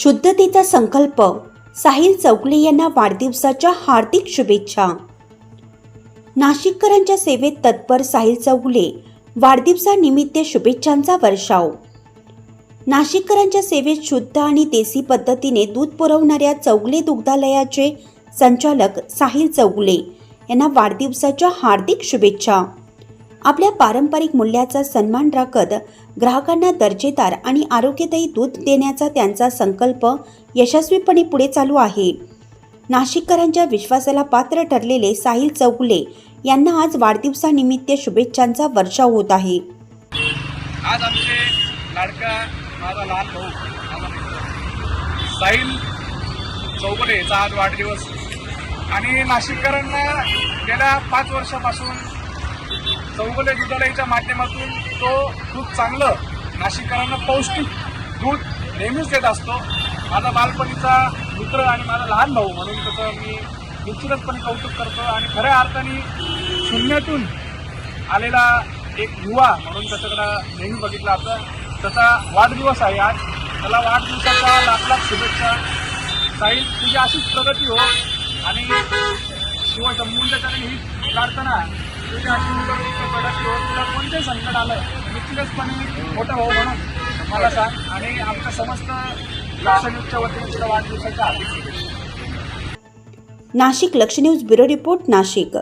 शुद्धतेचा संकल्प. साहिल चौगले यांना वाढदिवसाच्या हार्दिक शुभेच्छा. नाशिककरांच्या सेवेत तत्पर साहिल चौगले वाढदिवसानिमित्त शुभेच्छांचा वर्षाव. नाशिककरांच्या सेवेत शुद्ध आणि देसी पद्धतीने दूध पुरवणाऱ्या चौगले दुग्धालयाचे संचालक साहिल चौगले यांना वाढदिवसाच्या हार्दिक शुभेच्छा. आपल्या पारंपरिक मूल्याचा सन्मान राखत ग्राहकांना दर्जेदार आणि आरोग्यदायी दूध देण्याचा त्यांचा संकल्प यशस्वीपणे पुढे चालू आहे. नाशिककरांच्या विश्वासाला पात्र ठरलेले साहिल चौगुले यांना आज वाढदिवसानिमित्त शुभेच्छांचा वर्षाव होत आहे. आज आमचे लाडका माझा लहान भाऊ साहिल चौगुलेचा आज वाढदिवस. आणि नाशिककरांना गेल्या पाच वर्षापासून चौगुले दुधालयाच्या माध्यमातून तो दूध चांगलं नाशिककरांना पौष्टिक दूध नेहमीच देत असतो. माझा बालपणीचा मित्र आणि माझा लहान भाऊ म्हणून त्याचं मी निश्चितचपणे कौतुक करतो आणि खऱ्या अर्थाने शून्यातून आलेला एक युवा म्हणून त्याच्याकडं नेहमी बघितलं जातं. त्याचा वाढदिवस आहे आज. त्याला वाढदिवसाचा लाख लाख शुभेच्छा. साईल तुझी अशीच प्रगती हो. आणि शिवशंभूंच्या त्याने ही प्रार्थना तुझी तुला कोणते संकट आलं निश्चितचपणे मोठं हो म्हणून मला सांग. आणि आमच्या समस्त लक्षणीच्या वतीने तुला वाढदिवसाच्या हार्दिक शुभेच्छा. नाशिक लक्ष न्यूज ब्युरो रिपोर्ट नाशिक.